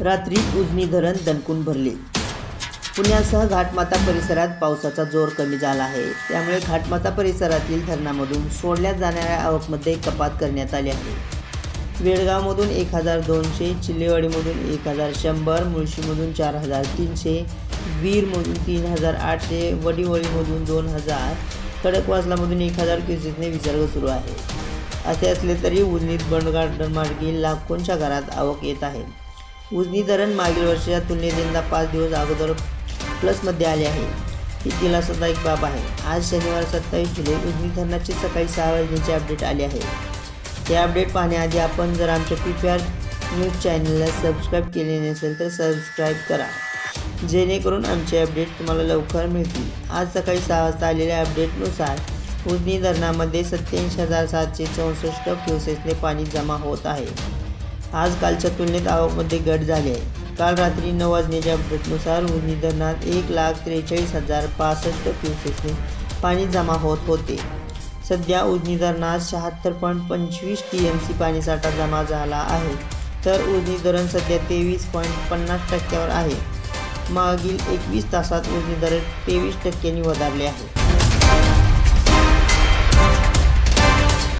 रात्री उजनी धरण दणकून भरले. पुण्यासह घाटमाता परिसरात पावसाचा जोर कमी झाला आहे. त्यामुळे घाटमाता परिसरातील धरणामधून सोडल्या जाणाऱ्या आवकमध्ये कपात करण्यात आली आहे. वेळगावमधून एक हजार दोनशे चिल्लेवाडीमधून एक हजार शंभर मुळशीमधून चार हजार तीनशे वीरमधून तीन हजार आठशे वडीवळीमधून दोन हजार कडकवासलामधून एक हजार क्युसेसने विसर्ग सुरू आहे. असे असले तरी उजनीत बंडगार्डन मार्गी लाखोंच्या घरात आवक येत आहे. उजनी धरण मागील वर्षाच्या तुलनेत यंदा पाच दिवस अगोदर प्लसमध्ये आले आहे. ही दिलासादायक बाब आहे. आज शनिवार सत्तावीस जुलै उजनी धरणाची सकाळी सहा वाजण्याचे अपडेट आले आहे. ते अपडेट पाहण्याआधी आपण जर आमच्या पी पी आर न्यूज चॅनलला सबस्क्राईब केले नसेल तर सबस्क्राईब करा. जेणेकरून आमचे अपडेट तुम्हाला लवकर मिळतील. आज सकाळी सहा वाजता आलेल्या अपडेटनुसार उजनी धरणामध्ये सत्याऐंशी हजार सातशे चौसष्ट क्युसेसने पाणी जमा होत आहे. आज कालच्या तुलनेत आवकमध्ये घट झाली आहे. काल रात्री नऊ वाजण्याच्या अपडेटनुसार उजनी धरणात एक लाख त्रेचाळीस हजार पासष्ट क्युसेसने पाणी जमा होत होते. सध्या उजनी धरणात शहात्तर पॉईंट पंचवीस टी एम सी पाणीसाठा जमा झाला आहे. तर उजनी धरण सध्या तेवीस पॉईंट पन्नास टक्क्यावर आहे. मागील एकवीस तासात उजनी धरण तेवीस टक्क्यांनी वधारले आहे.